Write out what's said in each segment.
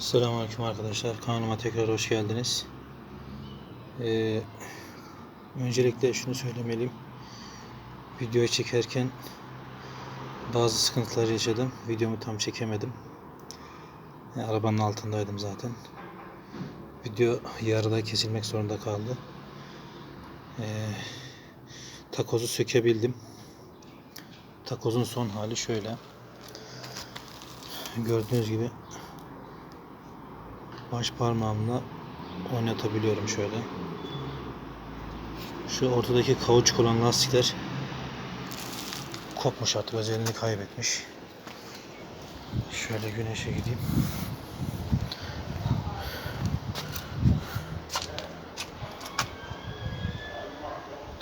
Selamünaleyküm arkadaşlar. Kanalıma tekrar hoş geldiniz. Ee, öncelikle şunu söylemeliyim. Videoyu çekerken bazı sıkıntılar yaşadım. Videomu tam çekemedim. Yani arabanın altındaydım zaten. Video yarıda kesilmek zorunda kaldı. Ee, takozu sökebildim. Takozun son hali şöyle. Gördüğünüz gibi baş parmağımla oynatabiliyorum şöyle. Şu ortadaki kauçuk olan lastikler kopmuş artık özelliğini kaybetmiş. Şöyle güneşe gideyim.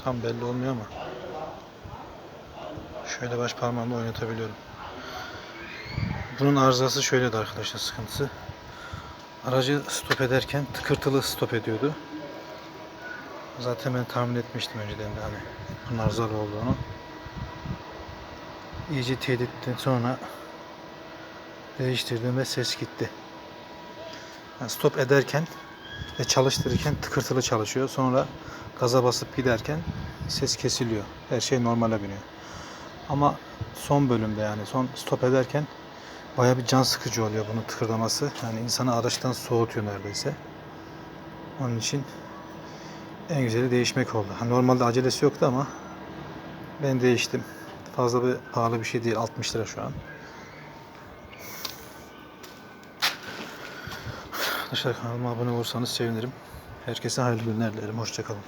Tam belli olmuyor ama şöyle baş parmağımla oynatabiliyorum. Bunun arızası şöyleydi arkadaşlar sıkıntısı. Aracı stop ederken tıkırtılı stop ediyordu. Zaten ben tahmin etmiştim önceden de hani bunun arızalı olduğunu. İyice teyit ettikten sonra değiştirdim ve ses gitti. Yani stop ederken ve çalıştırırken tıkırtılı çalışıyor. Sonra gaza basıp giderken ses kesiliyor. Her şey normale biniyor. Ama son bölümde yani son stop ederken Baya bir can sıkıcı oluyor bunun tıkırdaması. Yani insanı araçtan soğutuyor neredeyse. Onun için en güzeli değişmek oldu. Ha, normalde acelesi yoktu ama ben değiştim. Fazla bir pahalı bir şey değil. 60 lira şu an. Arkadaşlar kanalıma abone olursanız sevinirim. Herkese hayırlı günler dilerim. Hoşçakalın.